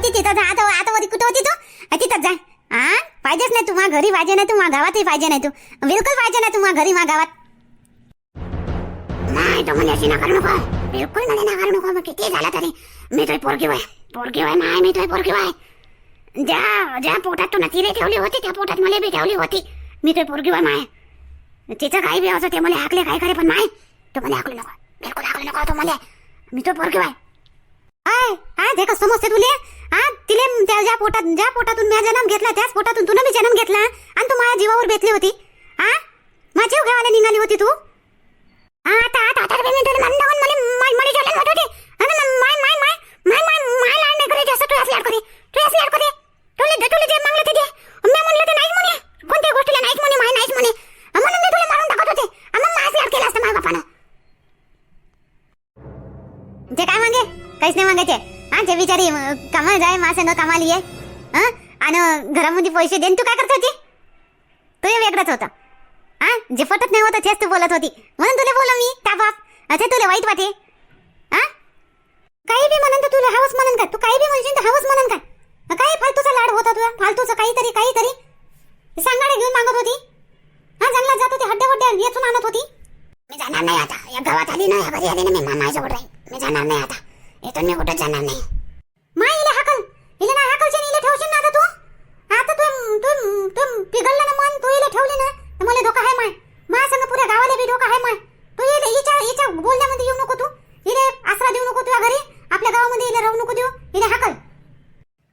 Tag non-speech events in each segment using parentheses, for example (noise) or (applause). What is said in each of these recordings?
होती तिथं जा. आता आता होती कुठं होती तू? तिथं जा. हा पाहिजेच नाही तू. मा घरी पाहिजे नाही तू मा गावातही पाहिजे नाही तू. बिलकुल पाहिजे नाही तू मा घरी मा गावात. नाही तो म्हणजे अशी नकार नको. बिलकुल म्हणजे नकार नको. मग किती झाला तरी? मी तो पोरगी वय. पोरगी वय माय मी तो पोरगी वय. ज्या ज्या पोटात तू नतीरे ठेवली होती त्या पोटात मला बी ठेवली होती. मी तो पोरगी वय माय. तिचं काही बी असं ते मला हाकले काय करे पण माय तू मला हाकलू नको. बिलकुल हाकलू नको तो मला. मी तो पोरगी वय. आय आय ते कसं समजते तुले हा तिले त्या ज्या पोटात ज्या पोटातून मी जन्म घेतला त्याच पोटातून तुला मी जन्म घेतला आणि तू माझ्या जीवावर बेतली होती हा माझी जीव निघाली होती तू आता आता आता मला कामाला जाय मा कामाला ये. हा? आणि घरामध्ये पैसे देन तू काय करत होती? तू हे वेगळंच होतं. हा? जे पटत नाही होतं तेच तू बोलत होती. म्हणून तुला बोला मी का बाप? अच्छा तुला वाईट वाटे. हा? काही बी म्हणून तुला हवस म्हणून काय तू काही बी म्हणशील तर हवस म्हणून काय काही काय फालतूचा लाड होता तुला फालतूचं काहीतरी काहीतरी? सांगाडे घेऊन मागत होती? हा? जंगलात जात होती हड्ड्या वड्ड्या येचून आणत होती? मी जाणार नाही आता. या गावात आली ना या घरी आली ना मी मामाजवळ राहील मी जाणार नाही आता. इथून मी कुठं जाणार नाही माय इले हाकल इले ना हाकलशील इले ठेवशील ना आता तू आता तू तू तू पिघलला ना मन तू इले ठेवली ना तर मला धोका आहे माय मा संग पुऱ्या गावाला बी धोका आहे माय तू इले हिच्या हिच्या बोलण्यामध्ये येऊ नको तू इले आसरा देऊ नको तुझ्या घरी आपल्या गावामध्ये इले राहू नको देऊ इले हाकल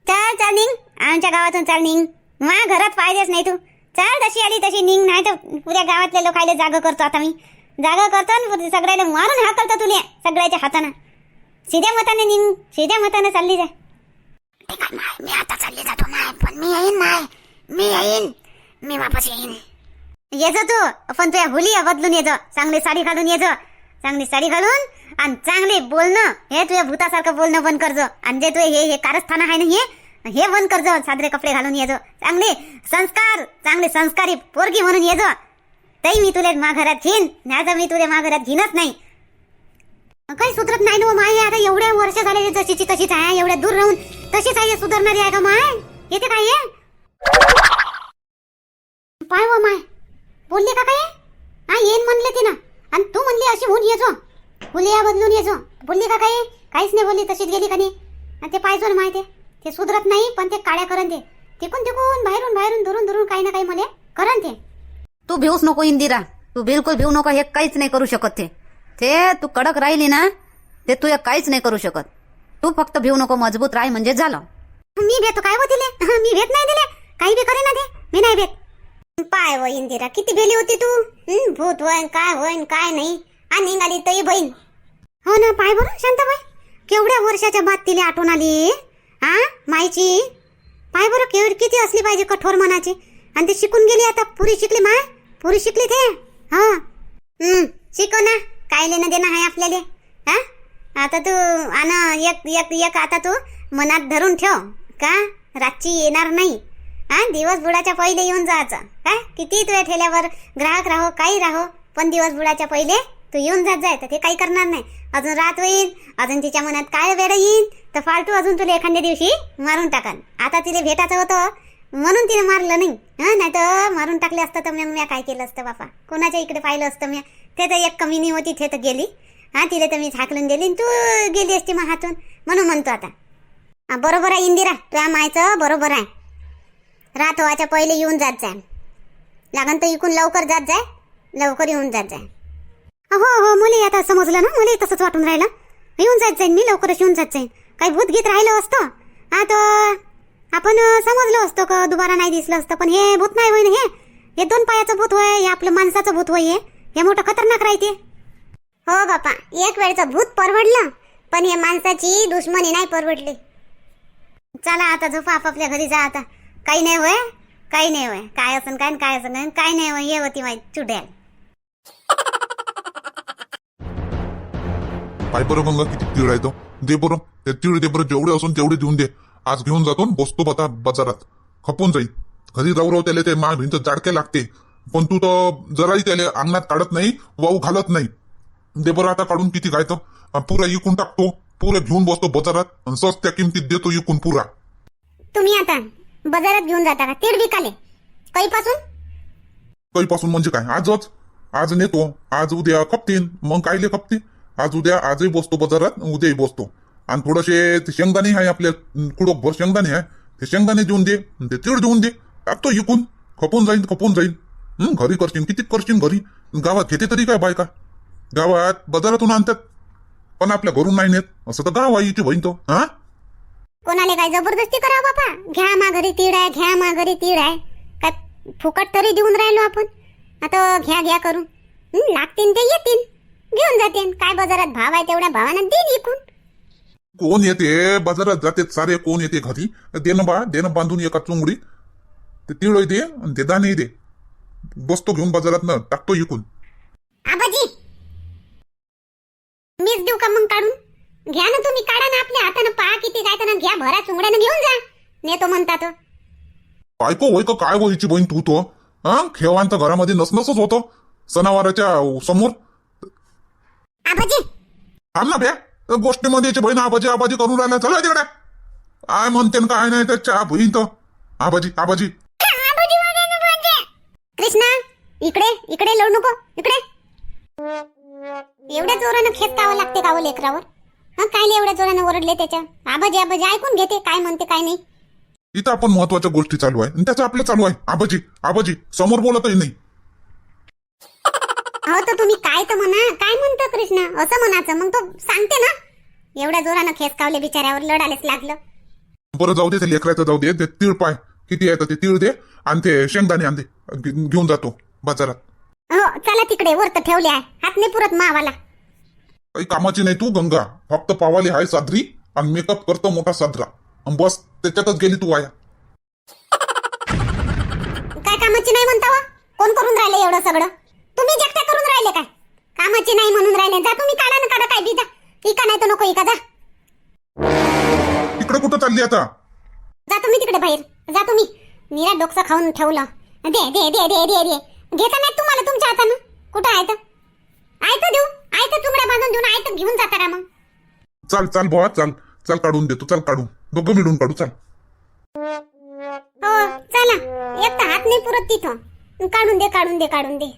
चाल चाल निघ आमच्या गावातून चाल निघ. मा घरात पाहिजेच नाही तू. चाल तशी आली तशी निघ नाही तर पुऱ्या गावातल्या लोकायला जागा करतो आता मी. जागा करतो आणि सगळ्याला मारून हाकलतो तुले सगळ्याच्या हातानं. सीध्या मताने निघ सीध्या मताने चालली माय मी आता चालली जातो माय पण मी येईन माय. मी येईन. मी वापस येईन. येजो तू पण तुझ्या हुली बदलून येजो चांगली साडी घालून येजो चांगली साडी घालून आणि चांगले बोलणं. हे तुझ्या भूतासारखं बोलणं बंद करजो आणि जे तू हे हे कारस्थान आहे ना हे हे बंद करजो सादरे कपडे घालून येजो. चांगले संस्कार चांगले संस्कारी पोरगी म्हणून येजो. तई मी तुले माघरात घेईन नाही तर मी तुले माघरात घेईनच नाही. काही सुधरत नाही ना माय आता एवढ्या वर्ष झाले जशीची तशीच आहे एवढ्या दूर राहून तशीच आहे सुधारणारी आहे का माय? येते काय पाय व माय. बोलले का काय हा येईन म्हणले तिनं. आणि तू म्हणली अशी होऊन येजो. हुलिया बदलून येजो. बोलली का काय काहीच नाही बोलली तशीच गेली का नाही ते पाहिजो ना माय ते सुधरत नाही पण ते काळ्या करन ते तिकून तिकून बाहेरून बाहेरून दुरून दुरून काही ना काही मला करन ते तू भिवूच नको इंदिरा. तू बिलकुल भिवू नको हे काहीच नाही करू शकत ते. ते तू कडक राहिली ना ते तू हे काहीच नाही करू शकत. तू फक्त भिवू नको मजबूत राही म्हणजे झालं. मी भेटतो काय होतीले मी भेट नाही दिले. काही बी करे ना ते. मी नाही भेट. पाय व इंदिरा किती भेली होती तू? हं, भूत होईन काय होईन काय नाही. आणि निघाली तई बहीण. हो ना पाय बरं शांताबाई केवढ्या वर्षाच्या बाद तिला आठवण आली? हा मायची पाय बरं केवढी किती असली पाहिजे कठोर मनाची? आणि ते शिकून गेली आता? पुरी शिकली माय? पुरी शिकली ते? हो. हा. शिकव ना. काय लेणं देणं आहे आपल्याला. हा आता तू आण एक एक एक आता तू मनात धरून ठेव. का? रातची येणार नाही. हा दिवस बुडाच्या पहिले येऊन जायचं. काय? किती तुझ्या ठेल्यावर? ग्राहक राहो काही राहो पण दिवस बुडाच्या पहिले तू येऊन जात जाय तर ते काही करणार नाही. अजून रात होईल अजून तिच्या मनात काय वेळ येईल तर फालतू अजून तुला एखाद्या दिवशी मारून टाकन. आता तिला भेटायचं होतं म्हणून तिने मारलं नाही. हा नाही तर मारून टाकले असतं तर मग मी काय केलं असतं बापा? कोणाच्या इकडे पाहिलं असतं मी? ते तर एक कमिनी होती ते तर गेली. हा तिला तर मी झाकलून दिली तू गेली असती मग हातून. म्हणून म्हणतो आता. बरोबर आहे इंदिरा तुझ्या मायचं बरोबर आहे. रात व्हायच्या पहिले येऊन जात जाय. लागन तर इकून लवकर जात जाय लवकर येऊन जात जाय. हो हो मुली आता समजलं ना मुली तसंच वाटून राहिलं. येऊन जात जाईन मी लवकरच येऊन जात जाईन. काही भूत गीत राहिलं असतं. आता आपण समजलो असतो का दुबारा नाही दिसलं असतं पण हे भूत नाही होय ना हे. हे दोन पायाचं भूत होय हे आपलं माणसाचं भूत होय हे. हे मोठं खतरनाक राहते. हो बापा एक वेळचं भूत परवडलं पण हे माणसाची दुश्मनी नाही परवडली. चला आता झोपा आपापल्या घरी जा आता. काही नाही होय काही नाही होय. काय असं काय काय असं काय नाही होय ये होती माहिती चुड्याल. पाय बरं गंगा किती तीळ आहे तो? दे बरं. ते तीळ दे बरं जेवढे असून तेवढे देऊन दे. आज घेऊन जातो न बसतो बता बाजारात. खपून जाईल. घरी राहू राहू त्याला ते मा भिंत जाडके लागते. पण तू तर जराही त्याला अंगणात काढत नाही वाऊ घालत नाही. दे बरं आता काढून किती तर. पुरा इकून टाकतो. पुरे घेऊन बसतो बाजारात. सस्त्या किमतीत देतो इकून पुरा. तुम्ही आता बाजारात घेऊन जाता का? तीड विकाले. कैपासून कधीपासून म्हणजे काय? आजच? आज नेतो. आज उद्या खपतीन. मग कायले खपते आज उद्या आजही बसतो बाजारात उद्याही बसतो. आणि थोडेसे ते शेंगदाणे आहे आपल्या कुडक भर शेंगदाणे आहे. ते शेंगदाणे देऊन दे ते तीळ देऊन दे. टाकतो इकून खपून जाईन खपून जाईन. घरी करशील किती करशील घरी? गावात घेते तरी काय बायका? गावात बाजारातून आणतात पण आपल्या घरून नाही नेत. असं तर गाव आहे इथे बहीण तो हा? कोणाला काय जबरदस्ती करा बापा? घ्या माघारी तीळ आहे घ्या माघारी तीळ आहे. काय फुकट तरी देऊन राहिलो आपण. आता घ्या घ्या करून. लागतील ते येतील. घेऊन जातील काय बाजारात भाव आहे तेवढ्या भावानं देईन इकून कोण येते? बाजारात जाते सारे कोण येते घरी? देणं बा देणं बांधून एका चुंगडी ते तिळ दे आणि ते दाणे दे. बसतो घेऊन बाजारात न टाकतो इकून आबाजी! मीच देऊ का मग काढून? घ्या ना तुम्ही काढा ना आपल्या हातानं पहा किती काय तर घ्या भरा चुंगड्यानं घेऊन जा. नेतो म्हणतात. बायको होय का? काय व्हायची बहीण? तू तो हा? खेवांत घरामध्ये नसनसच होतो. सणावाराच्या समोर. आबाजी. थांब ना भ्या गोष्टीमध्ये याची बहीण आबाजी आबाजी करून राहिला चला तिकडे. काय म्हणते न काय नाही त्याच्या बहीण तर आबाजी आबाजी. कृष्णा इकडे इकडे लढ नको इकडे. एवढ्या जोरानं खेचावं लागते का हो लेकरावर? हा काय एवढ्या जोरानं ओरडले त्याच्या? आबाजी आबाजी ऐकून घेते काय म्हणते काय नाही. इथं आपण महत्त्वाच्या गोष्टी चालू आहे आणि त्याचं आपलं चालू आहे. आबाजी आबाजी समोर बोलतही नाही. अहो तर तुम्ही काय तर म्हणा काय म्हणतो कृष्ण? असं म्हणायचं. मग तो सांगते ना. एवढ्या जोरानं खेचकावले बिचाऱ्यावर लढायलाच लागलं. बरं जाऊ दे ते लेकराचं जाऊ दे. ते तीळ पाय. किती आहे तर ते तीळ दे आणि ते शेंगदाणे आण दे घेऊन जातो बाजारात. हो चला तिकडे. वर तर ठेवले आहे. हात नाही पुरत मावाला. काही कामाची नाही तू गंगा. फक्त पावाली हाय सादरी आणि मेकअप करतो मोठा सादरा आणि बस त्याच्यातच गेली तू वाया. काय कामाची नाही म्हणता वा? कोण करून राहिले एवढं सगळं? तुम्ही एकट्या करून राहिले काय? कामाची नाही म्हणून राहिले. जा तुम्ही काढा ना काढा काय बी जा. इका नाही तर नको इका जा. इकडे कुठं चालली आता? जा तुम्ही तिकडे बाहेर. जा तुम्ही. निरा डोकसं खाऊन ठेवलं. दे दे दे दे दे दे. घेता नाही तुम्हाला तुमच्या हातानं? कुठं आहे तर? आहे तर देऊ. आहे तर चुमड्या बांधून देऊन आहे तर घेऊन जाता का मग? चाल चाल बुवा चाल. चाल काढून देतो. चाल काढून दोघं मिळून काढू चाल. हो चला. एक तर हात नाही पुरत तिथं. काढून दे काढून दे काढून दे.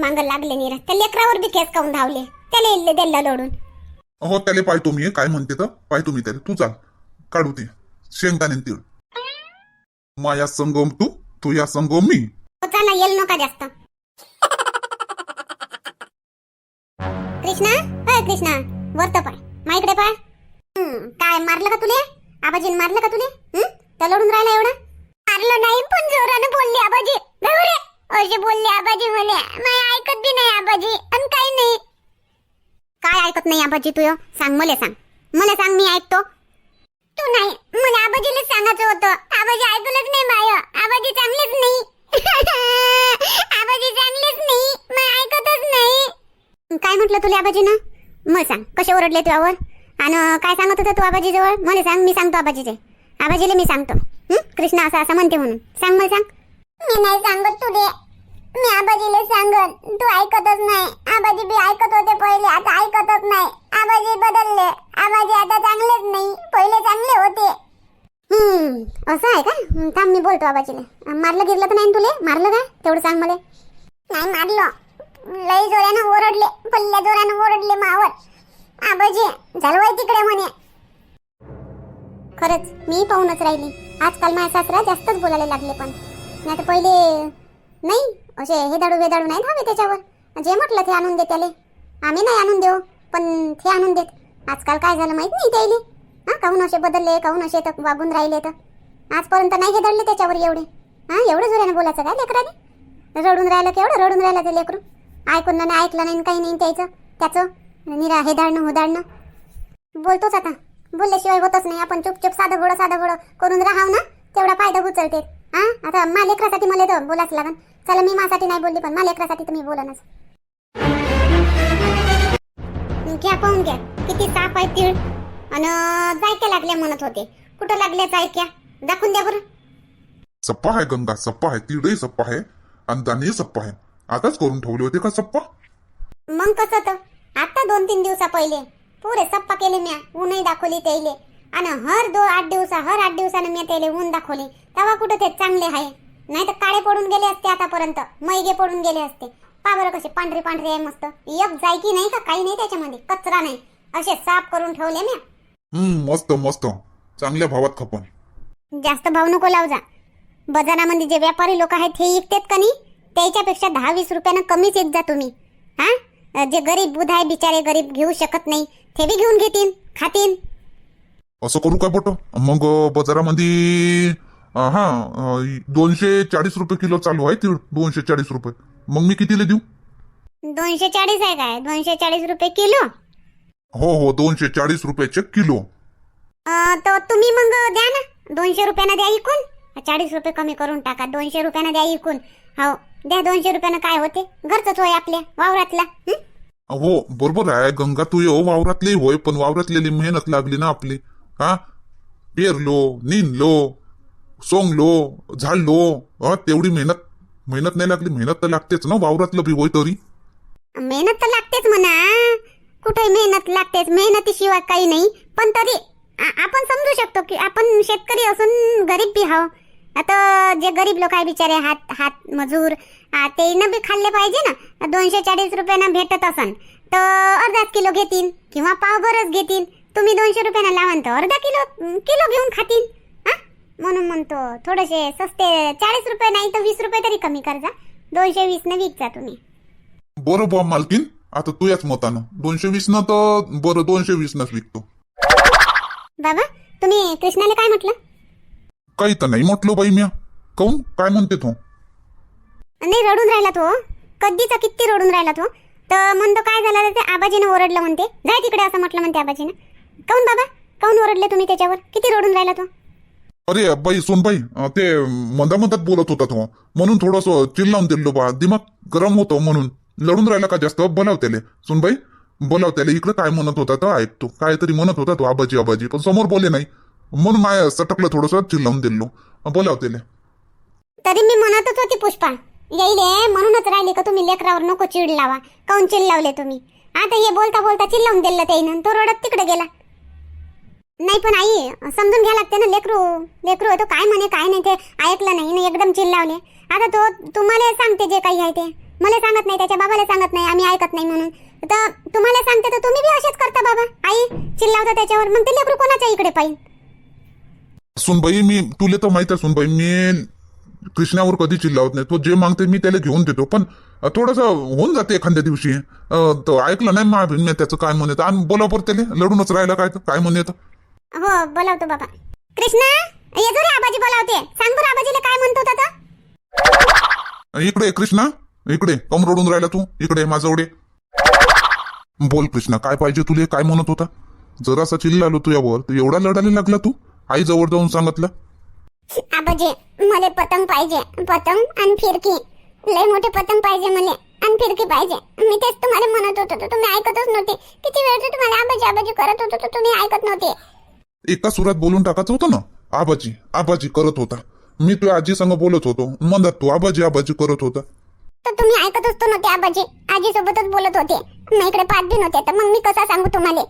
मांग लागले निरा त्या लेकरावर बी केस काऊन धावले? त्याला इल्ले द्यायला लोडून हो त्याला पाहतो मी काय म्हणते तर? पाहतो मी त्याला. तू चाल. काढू ते शेंगदाणे तीळ. माया संगम तू तू या संगम मी. हो चला येल नका जास्त. कृष्णा? अय कृष्णा. वरत पाय. मा इकडे पाय. काय मारलं का तुले? आबाजीने मारलं का तुले? हं? त्या लढून राहिला एवढा? मारलं नाही पण जोरानं बोलले आबाजी. रे असे बोलले आबाजी म्हणे नाही ऐकत बी नाही आबाजी आणि काही नाही. काय ऐकत नाही आबाजी तू सांग मला सांग. मला सांग मी ऐकतो. तू नाही मला आबाजीला सांगायचं होतं. आबाजी ऐकलंच नाही माय. आबाजी चांगलीच नाही. (laughs) आबाजी चांगलीच नाही मी ऐकतच नाही. काय म्हटलं तुला आबाजीनं? मग सांग कसे ओरडले तुझ्यावर आणि काय सांगत होतं तू आबाजी जवळ मला सांग मी सांगतो आबाजीचे आबाजीला मी सांगतो. कृष्णा असं असं म्हणते म्हणून. सांग मला सांग. मी नाही सांगत तुले. मी आबाजीला सांगन तू ऐकतच नाही. आबाजी बी ऐकत होते पहिले आता ऐकतच नाही. आबाजी बदलले. आबाजी आता चांगलेच नाही. पहिले चांगले होते. हम्म असं आहे का? थांब मी बोलतो आबाजीला. मारलं गिरलं तर नाही तुले? मारलं का? तेवढं सांग मला. नाही मारलं. लई जोरानं ओरडले. पल्ल्या जोरानं ओरडले मावर. आबाजी झालं वय तिकडे म्हणे. खरंच मी पाहूनच राहिली. आजकाल माझ्या सासरा जास्तच बोलायला लागले पण. नाही तर पहिले नाही असे हे दाडू बेदाडू नाही धावे त्याच्यावर. जे म्हटलं ते आणून दे त्याले. आम्ही नाही आणून देऊ पण ते आणून देत. आजकाल काय झालं माहीत नाही त्याले हां काहून असे बदलले काहून असे तर वागून राहिले तर. आजपर्यंत नाही हे दडले त्याच्यावर एवढे. हां एवढं जोराने बोलायचं काय लेकराने रडून राहिलं केवढं? रडून राहिलं ते लेकरू. ऐकून नाही ऐकलं नाही काही नाही त्याचं. त्याचं. निरा हे दाडणं होदाडणं बोलतोच आता. बोलल्याशिवाय होतच नाही. आपण चुपचुप साधं गोडं साधं घोडं करून राहाव ना? तेवढा फायदा उचलते हा? आता मा लेकरासाठी मला तर बोलाच लागन. चला मी माझ्यासाठी नाही बोलली पण मा लेकरासाठी तुम्ही बोलनच. घ्या पाहून घ्या. किती साफ आहे तीळ. आणि जायक्या लागल्या म्हणत होते. कुठं लागल्या जायक्या दाखवून द्या बरं. सप्पा आहे गंगा. सप्पा आहे तीळही सप्पा आहे. आणि दाणे सप्पा आहे. आताच करून ठेवले होते का सप्पा? मग कसं तर आता दोन तीन दिवसा पहिले. पुरे सप्पा केले म्या. ऊनही दाखवली त्याले आणि हर दो आठ दिवसा हर आठ दिवसानं मी त्याले ऊन दाखवली. तेव्हा कुठं ते चांगले आहे. नाही तर काळे पडून गेले असते आतापर्यंत. मैगे पडून गेले असते. पा बरं कसे पांढरे पांढरे आहे मस्त. एक जाय की नाही का? काही नाही त्याच्यामध्ये. कचरा नाही. असे साफ करून ठेवले हम्म मस्त मस्त. चांगल्या भावात खपन. जास्त भाव नको लाव जा. बाजारामध्ये जे व्यापारी लोक आहेत हे विकतात का नाही? त्याच्यापेक्षा दहा वीस रुपयानं कमीच येत जा तुम्ही. हा? जे गरीब बुध आहे बिचारे गरीब घेऊ शकत नाही ते बी घेऊन घेतील खातील असं करू काय पोट? मग बाजारामध्ये हा दोनशे चाळीस रुपये किलो चालू आहे तीळ. दोनशे चाळीस रुपये. मग मी कितीला देऊ? दोनशे चाळीस आहे काय? दोनशे चाळीस रुपये किलो? हो हो दोनशे चाळीस रुपयाचे किलो. अं, तर तुम्ही मग द्या ना. दोनशे रुपयानं द्या इकून. चाळीस रुपये कमी करून टाका. दोनशे रुपयानं द्या इकून. हो द्या दोनशे रुपयानं काय होते? घरचंच होय आपल्या वावरातला. हं? हो बरोबर आहे. गंगा तू ये वावरातली होय पण वावरातलेली मेहनत लागली ना आपली. हा? पेरलो निनलो सोंगलो झाडलो तेवढी मेहनत मेहनत नाही लागली मेहनत तर लागतेच ना वावरातलं बी होय तरी. मेहनत तर लागतेच म्हणा. कुठे मेहनत लागतेच मेहनतीशिवाय काही नाही. पण तरी आपण समजू शकतो की आपण शेतकरी असून गरीब बी हाव. आता जे गरीब लोक आहे बिचारे हात हात मजूर ते न बी खाल्ले पाहिजे ना. दोनशे चाळीस रुपयानं भेटत असन तर अर्धाच किलो घेतील किंवा पावभरच घेतील तुम्ही दोनशे रुपयानं लावान तर अर्धा किलो किलो घेऊन खातील. हा? म्हणून म्हणतो थोडेसे सस्ते चाळीस रुपये नाही तर वीस रुपये तरी कमी कर जा दोनशे वीस न विक जा तुम्ही. बरं बा मालकीन आता तू याच मतानं. दोनशे वीस न तर बरं दोनशे वीस नच विकतो. बाबा तुम्ही कृष्णाला काय म्हटलं? काही तर नाही म्हटलं बाई म्या. काऊन? काय म्हणते तू? नाही रडून राहिला तो. कधीचा किती रडून राहिला तो. तर म्हणतो काय झालं ते आबाजीनं ओरडलं म्हणते. जाय तिकडे असं म्हटलं म्हणते आबाजीनं. काऊन बाबा? काऊन ओरडले तुम्ही त्याच्यावर? किती रडून राहिला तो? अरे बाई सोनबाई ते मंदा मंदात बोलत होता तो. म्हणून थोडस चिल्लावून दिलो बा. दिमाग गरम होतो म्हणून. लढून राहिला का जास्त? बोलाव त्याले सोनबाई बोलाव त्याले इकडे काय म्हणत होता तर ऐकतो काहीतरी म्हणत होता तो आबाजी आबाजी. पण समोर बोले नाही. म्हणून माय सटकलं थोडस चिल्लावून दिलो. बोलाव त्याले तरी मी म्हणतच होती पुष्पा. येईले म्हणूनच राहिले का तुम्ही लेकरावर नको चिड लावा. काऊन चिड लावले तुम्ही? आता हे बोलता बोलता चिल्लावून दिलं त्याईनं. तो रडत तिकडे गेला. नाही पण आई समजून घ्या लागते ना लेकरू. लेकरू आहे तो काय म्हणे काय नाही ते ऐकलं नाही ना एकदम चिल्लावले आता तो तुम्हाला सांगते जे काही आहे ते. मला सांगत नाही त्याच्या बाबाला सांगत नाही आम्ही ऐकत नाही म्हणून. तर तुम्हाला सांगते तर तुम्ही बी असेच करता बाबा. आई चिल्लावता त्याच्यावर. मग ते लेकरू कोणाच्या इकडे पाहिजे सुनबाई मी तुले तर माहीत आहे सुनबाई मी कृष्णावर कधी चिल्लावत नाही. तो जे मागते मी त्याला घेऊन देतो. पण थोडस होऊन जाते एखाद्या दिवशी. तो ऐकलं नाही मा त्याचं काय म्हणत? आणि बोला त्याला? लढूनच राहिला काय तर, काय म्हणत? हो बोलावतो बाबा. कृष्णा ये जो रे आबाजी बोलावते. सांग बरं आबाजीला काय म्हणतो होता इकडे कृष्णा. इकडे कम रडून राहिला तू. इकडे ये, माझ्याकडे बोल कृष्णा. काय पाहिजे तुले? काय म्हणत होता? जरासा चिल्लालो तू यावर. तर एवढा लढायला लागला तू? आई जवळ जाऊन सांगितलं. आबाजी मला पतंग पाहिजे. पतंग आणि फिरकी. लय मोठे पतंग पाहिजे मला आणि फिरकी पाहिजे. मी तेच तुम्हाला म्हणत होतो. तुम्ही ऐकतच नव्हते. किती वेळ तुम्हाला आबाजी आबाजी करत होतो तर तुम्ही ऐकत नव्हते. एका सुरात बोलून टाकायचं होतं ना? आबाजी आबाजी करत होता. मी तुझ्या आजी संग बोलत होतो. म्हणत तू आबाजी आबाजी करत होता. तर तुम्ही ऐकतच तो नव्हते आबाजी. आजी सोबतच बोलत होते. मग इकडे पाच बी नव्हते. तर मग मी कसा सांगू तुम्हाला?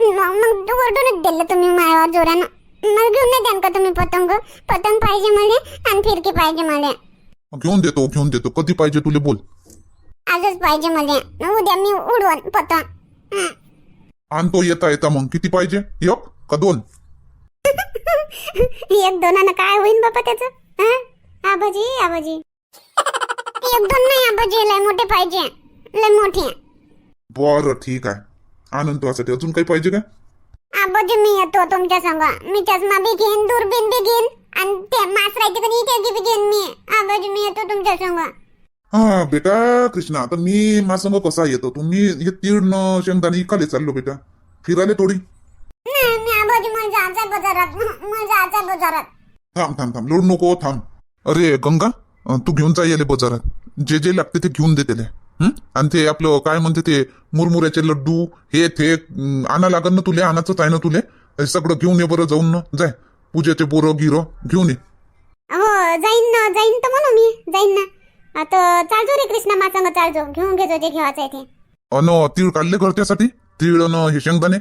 मग मग ओरडूनच दिलं तुम्ही माझ्यावर जोरानं. मग घेऊन नाही द्यान का तुम्ही पतंग? पतंग पाहिजे मला आणि फिरकी पाहिजे मला. घेऊन देतो घेऊन देतो. कधी पाहिजे तुले बोल. आजच पाहिजे मला. उद्या मी उडवण पतंग. आणतो येता येता मग किती पाहिजे? एक? का दोन? एक दोनानं काय होईन बापा त्याचं? हं? आबाजी आबाजी. एक दोन नाही आबाजी. लय मोठे पाहिजे. लय मोठे. बरं ठीक आहे. आनंद तुझ्यासाठी अजून काही पाहिजे काय आबाजी मी येतो तुमच्या संग. मी चष्मा बी घेईन दुर्बीन बी घेईन आणि ते मास राहते कधी ते बी घेईन मी. आबाजी मी येतो तुमच्या संग. हा बेटा कृष्णा आता मी माझ्या संग कसा येतो? तुम्ही हे न शेंगदाणे इकाले चाललो बेटा. फिराले थोडी. नाही मी आबाजी मला जायचं बाजारात. मला जायचं बाजारात. थांब थांब थांब. लोड नको थांब. अरे गंगा अं, तू घेऊन जा येले बाजारात. जे जे लागते ते घेऊन दे त्याले. हं? आणि ते आपलं काय म्हणते ते मुरमुऱ्याचे लड्डू हे ते अं, आणा लागन ना तुले आणायचंच आहे ना तुले. हे सगळं घेऊन ये बरं जाऊन ना. जाय. पूजेचे बोरं गिरं घेऊन ये. हो जाईन ना जाईन तर म्हणू मी. जाईन ना. आता चालतो रे कृष्णा मा संग चालतो. घेऊन घेतो जे घेवायचं आहे ते. अन तीळ काढले घर त्यासाठी तीळ न हे शेंगदाणे?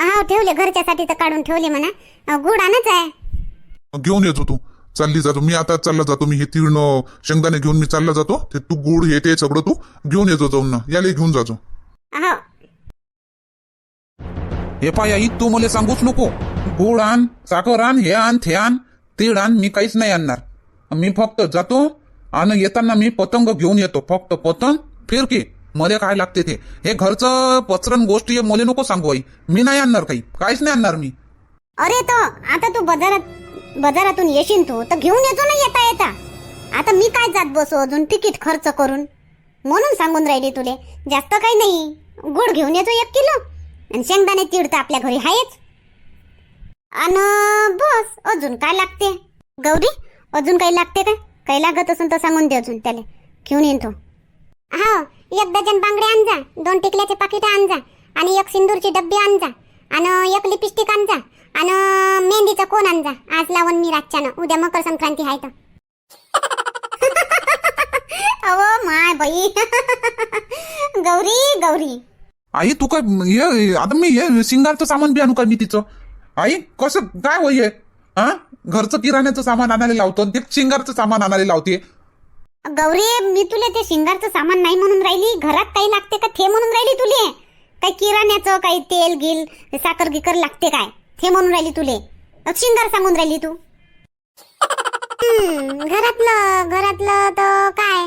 हा ठेवले घरच्यासाठी तर काढून ठेवले म्हणा. गुड आणच आहे. घेऊन येतो तू. चालली जातो. मी आता चालला जातो. मी हे न शेंगदाणे घेऊन मी चालला जातो. ते तू गुड हे ते सगळं तू घेऊन येतो जाऊन ना. याला घेऊन जातो. हो हे पाय आई तू मला सांगूच नको. गोड आण साखर आण हे आण ते आण. तीळ आण मी काहीच नाही आणणार. मी फक्त जातो आणि येताना मी पतंग घेऊन येतो. फक्त पतंग फिरकी. मला काय लागते ते? हे घरचं पचरण गोष्टी आहे, मला नको सांगू आई मी नाही आणणार काही. काहीच नाही आणणार मी. अरे तो आता तू बाजारात बाजारातून येशील तू तर घेऊन येतो ना येता येता. आता मी काय जात बसू अजून तिकीट खर्च करून? म्हणून सांगून राहिली तुले जास्त काही नाही. गुड घेऊन येतो एक किलो. आणि शेंगदाणे तीळ तर आपल्या घरी आहेच आणि बस अजून काय लागते? गौरी अजून काही लागते का काही लागत असेल तर सांगून दे अजून त्याला. घेऊन येईन तो. हा एक डझन बांगडे आण जा दोन टिकल्याचे पाकिट आण जा आणि एक सिंदूरची डब्बी आण जा आणि एक लिपस्टिक आण जा आणि मेहंदीचा कोण आण जा आज लावून मी रातच्यानं. उद्या मकर संक्रांती आहे तर. (laughs) अहो माय बाई. (laughs) गौरी गौरी. आई तू काय हे आता मी हे सिंगारचं सामान बी आणू का मी तिचं? आई कसं काय होय हे? हा घरचं किराण्याचं सामान आणायला लावतो आणि ते शिंगारचं सामान आणायला लावते. गौरी मी तुले ते शिंगारचं सामान नाही म्हणून राहिली. घरात काही लागते का? थे म्हणून राहिली तुले. काही किराण्याचं काही तेल गिल साखर गिकर लागते काय? थे म्हणून राहिली तुले. शिंगार सांगून राहिली तू. घरातलं घरातलं तर काय?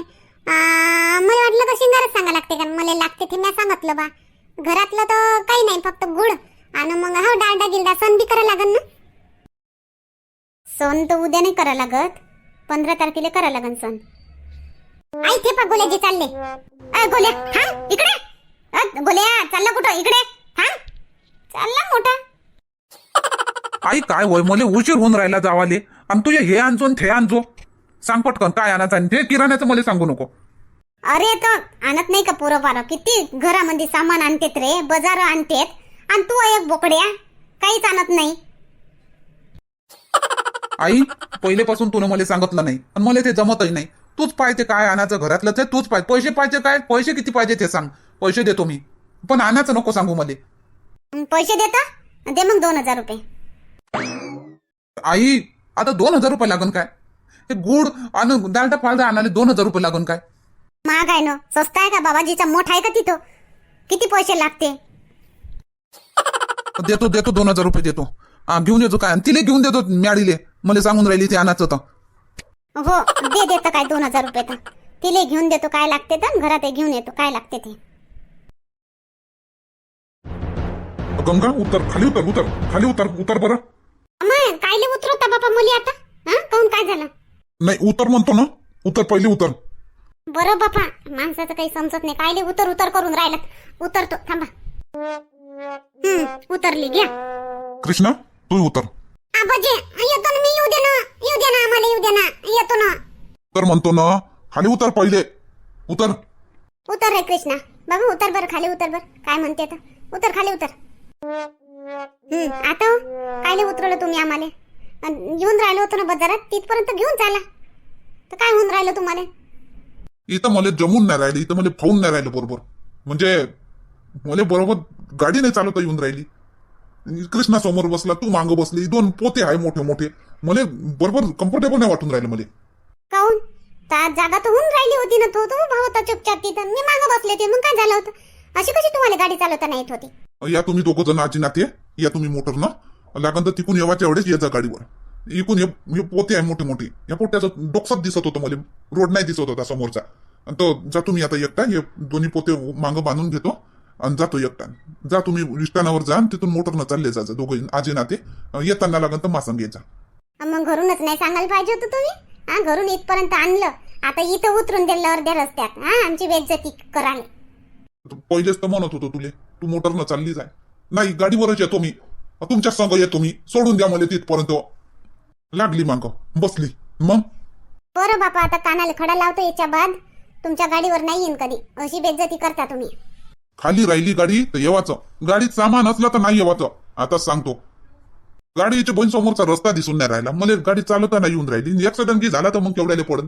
मला वाटलं का शिंगारच सांगा लागते का? मला लागते ते मी सांगितलं बा. घरातलं तर काही नाही फक्त गुड आणि मग हा डाळडा गिलडा सण बी करा लागन ना. सण तर उद्या नाही करा लागत. पंधरा तारखेला करा लागन सण. आई ते पा गोल्याजी चालले. अ गोल्या थांब इकडे. अ, गोल्या चालला कुठं? इकडे. थांब. चालला मोठा. आई काय होय? मला उशीर होऊन राहिला जावाले. आणि तुझे हे आणजो आणि ते आणजो. सांग पटकन काय आणायचं आणि ते किराण्याचं मला सांगू नको. अरे तर आणत नाही का पोरं पारं? किती घरामध्ये सामान आणतेत रे बाजार आणतेत. आणि तू एक बोकड्या काहीच आणत नाही. आई पहिलेपासून तुला मला सांगितलं नाही. आणि मला ते जमतही नाही. तूच पाहिजे काय आणायचं घरातलं ते तूच पाहिजे पैसे पाहिजे काय? पैसे किती पाहिजे ते सांग. पैसे देतो मी. पण आणायचं नको सांगू मला. पैसे देता? दे मग दोन हजार रुपये. आई आता दोन हजार रुपये लागन काय? हे गुड आणि डालडा फालडा आणायला दोन हजार रुपये लागन काय? महाग आहे ना. स्वस्त आहे का बाबाजीचा? मोठ आहे का तिथं? किती पैसे लागते? (laughs) देतो देतो दोन हजार रुपये देतो. हा घेऊन येतो काय? आणि तिला घेऊन देतो मॅडीले मला सांगून राहिली ते आणायचं तर. हो दे देतं काय दोन हजार रुपये तर. तिले घेऊन देतो काय लागते तर घरात घेऊन येतो काय लागते ते. गंगा उतर खाली उतर उतर. खाली उतर उतर बरं. अम्मा कायले उतरवता बापा मुली आता? हा? काहून काय झालं? नाही उतर म्हणतो ना. उतर पहिले उतर. बरं बापा माणसाचं काही समजत नाही. कायले उतर उतर करून राहिलं उतरतो थांबा. हम्म उतरली घ्या. कृष्णा तू उतर. आबाजी येतो ना मी येऊ दे ना येऊ दे ना आम्हाला येऊ दे ना येतो ना. तर म्हणतो ना खाली उतर पहिले. उतर. उतर रे कृष्णा. बाबा उतर बर खाली उतर बर. काय म्हणते तर उतर खाली उतर. हम्म आता हो? कायले उतरवलं तुम्ही आम्हाला? अन येऊन राहिलो होतो ना बाजारात तिथपर्यंत घेऊन चाला. तर काय होऊन राहिलं तुम्हाला? इथं मला जमून नाही राहिलं इथं मला फावून नाही राहिलं बरोबर. म्हणजे मला बरोबर गाडी नाही चालवता येऊन राहिली. कृष्णा समोर बसला तू मागं बसली दोन पोते आहे मोठे मोठे. मला बरोबर कम्फर्टेबल नाही वाटून राहिलं मला. तर जागा तर होऊन राहिली होती ना तो तो होता चुपचाप तिथं. मी मागं बसले ते मग काय झालं होतं? अशी कशी तुम्हाला गाडी चालवता नाही येत होती? या तुम्ही दोघं जण आजी नाते या तुम्ही मोटर ना. लागन तर तिकून येवाच्या एवढेच येजा गाडीवर. इकून हे पोते आहे मोठे मोठे. या पोट्याचं डोकसात दिसत होतं मला. रोड नाही दिसत होता समोरचा. आणि तो जा तुम्ही आता एकटा हे दोन्ही पोते मागं बांधून घेतो. आणि जातो एकटा. जा तुम्ही विष्टानावर जा आणि तिथून मोटरनं चालले जा जा दोघं आजी नाते. येताना लागन तर मासंग यायचा अन मग घरूनच नाही सांगायला पाहिजे होतं तुम्ही? हा घरून इथपर्यंत आणलं. आता इथं उतरून दिलं अर्ध्या रस्त्यात. हा आमची बेइज्जती कराने पहिलेच तर म्हणत होतो तुले तू मोटरनं चालली जाय. नाही गाडीवरच येतो मी. तुमच्या संग येतो मी. सोडून द्या मला तिथपर्यंत. लागली माग. बसली. मग? बरं बापा आता कानाला खडा लावतो याच्या बाद. तुमच्या गाडीवर नाही येईन कधी. अशी बेइज्जती करता तुम्ही. खाली राहिली गाडी तर येवाचं. गाडीत सामान असलं तर नाही येवाचं. आताच सांगतो. गाडीच्या बहीण समोरचा रस्ता दिसून नाही राहिला. मला गाडी चालवता नाही येऊन राहिली. ऍक्सिडेंट की झाला तर मग केवढ्याला पडन?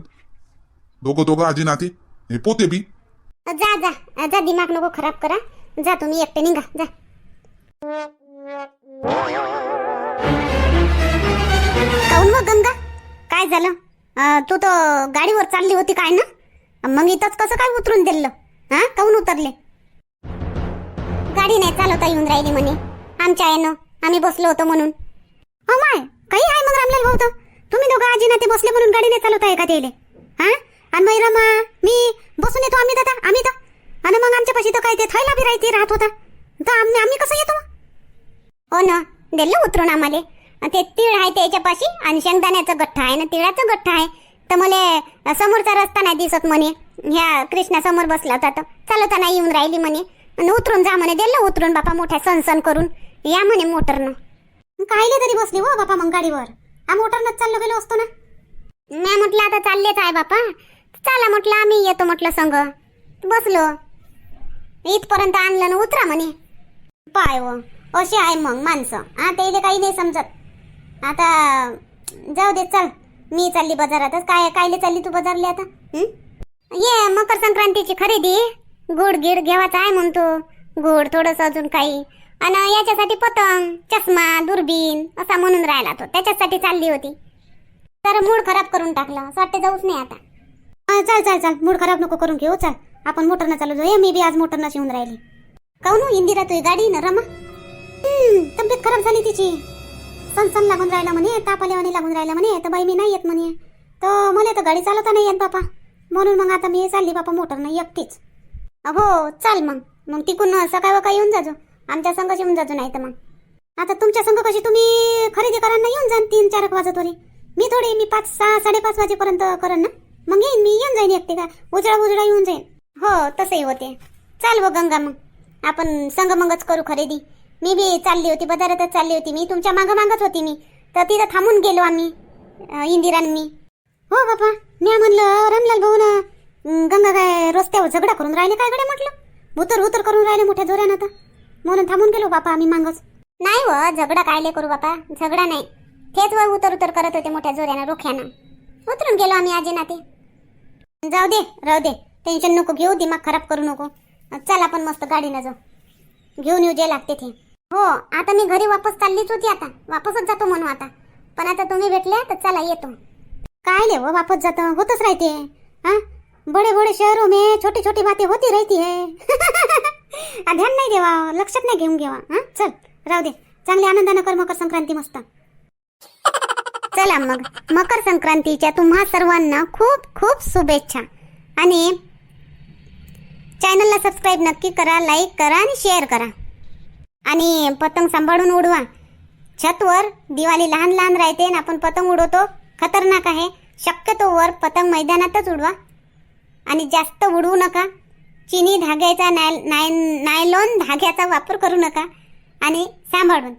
दोघं दोघं आजी नाते. हे पोते बी. जा जा. जा दिमाग नको खराब करा. जा तुम्ही एकटे निघा. जा. काऊन मग गंगा? काय झालं? तू तर गाडीवर चालली होती काय ना? मग इथंच कसं काय उतरून दिलं? हा? काऊन उतरले? गाडी नाही चालवता येऊन राहिली म्हणे. आमच्या आईनं आम्ही बसलो होतो म्हणून. हो माय काही आहे मग रामलाल भाऊ तर? तुम्ही दोघं आजी ना ते बसले म्हणून गाडी नाही चालवता आहे का त्याले? हा? आणि मैरमा मी बसून येतो आम्ही दादा आम्ही तर. आणि मग आमच्या पाशी तर काय ते थैला बी राहते राहत होता. तर आम्ही आम्ही कसं येतो? हो ना दिलं उतरून आम्हाला. ते तीळ आहे त्याच्या पाशी आणि शेंगदाण्याचा गठ्ठा आहे ना तिळाचा गठ्ठा आहे. तर मला समोरचा रस्ता नाही दिसत म्हणे. ह्या कृष्णा समोर बसला होता तर. चालवता नाही येऊन राहिली म्हणे. आणि उतरून जा म्हणे दिलं उतरून बापा मोठ्या सण सण करून. या म्हणे मोटरनं. कायले तरी बसली हो बापा मग गाडीवर. हा मोटरनंच चाललो गेलो असतो ना. मी म्हटलं आता चाललेच आहे बापा. चला म्हटलं आम्ही येतो म्हटलं संग. बसलो. इथपर्यंत आणलं ना उतरा म्हणे. पाय हो, व असे आहे मग माणसं. हा ते काही नाही समजत. आता जाऊ दे चल. मी चालली बाजारातच. काय कायले चालली तू बाजारले आता? ये मकर संक्रांतीची खरेदी. गुड गिड घेवाचा आहे म्हणतो. गुड थोडस अजून काही. आणि याच्यासाठी पतंग चष्मा दुर्बीन असा म्हणून राहिला तो. त्याच्यासाठी चालली होती. तर मूड खराब करून टाकलं. असं वाटतं जाऊच नाही आता. हा, चल चल चल. मूड खराब नको करून घेऊ. चल. आपण मोटरनं चालू जाऊ. मी बी आज मोटरनं शिवून राहिली. काऊन हो? इंदिरा तुझी गाडी ना रमा? तब्येत खराब झाली तिची. सन सन लागून राहिला म्हणे ताप आल्यावानी लागून राहिला म्हणे तर बाई मी नाही येत म्हणे. तर मला तर गाडी चालवता नाही येत बापा. म्हणून मग आता मी चालली बापा मोटरनं एकटीच. हो चाल मग. मग तिकून सकाळ वकाळ येऊन जाजो. आमच्या संघाशी येऊन जाजो नाही तर मग. आता तुमच्या संघ कशी? तुम्ही खरेदी करायला येऊन जा तीन चार एक वाजतोरी मी थोडी मी पाच सहा साडेपाच वाजेपर्यंत करेन ना. मग येईन मी येऊन जाईन एकटे का? उजळा उजळा येऊन जाईन. हो तसंही होते. चाल व गंगा मग. आपण संघ मगच करू खरेदी. मी बी चालली होती बाजारातच चालली होती. मी तुमच्या मागं मागत होती मी. तर तिथं थांबून गेलो आम्ही इंदिरांनी मी. हो बापा. मी म्हणलं रामलाल भाऊ ना गंगा काय रस्त्यावर झगडा करून राहिले काय कडे म्हटलं? उतर उतर करून राहिले मोठ्या जोऱ्यानं आता. म्हणून थांबून गेलो बापा आम्ही मागच. नाही व झगडा कायले करू बापा? झगडा नाही. तेच व उतर उतर करत होते मोठ्या जोऱ्यानं रोख्यानं. उतरून गेलो आम्ही आजी नाते. जाऊ दे राहू दे. टेन्शन नको घेऊ दिमाग खराब करू नको. चल आपण मस्त गाडीनं जाऊ. घेऊन येऊ जे लागते ते. हो आता मी घरी वापस चाललीच होती आता. वापसच जातो म्हणू आता. पण आता तुम्ही भेटले तर चला येतो. काय ले वापस जातो. होतच राहते. हा? बड़े बड़े शहरों में छोटी छोटी बातें होती रहती है। (laughs) ध्यान नाही देवा लक्षात नाही घेऊन घेवा हा चल राहू दे चांगल्या आनंदानं कर मकर संक्रांती मस्त। चला मग मकर संक्रांतीच्या तुम्हा सर्वांना खूप खूप शुभेच्छा। आणि चॅनलला सबस्क्राईब नक्की करा लाईक करा आणि शेअर करा. आणि पतंग सांभाळून उडवा. छतवर दिवाळी लहान लहान राहते आणि आपण पतंग उडवतो. खतरनाक आहे. शक्यतो वर पतंग मैदानातच उडवा. आणि जास्त उडवू नका. चिनी धाग्याचा नाय नाय नायलॉन धाग्याचा वापर करू नका. आणि सांभाळून.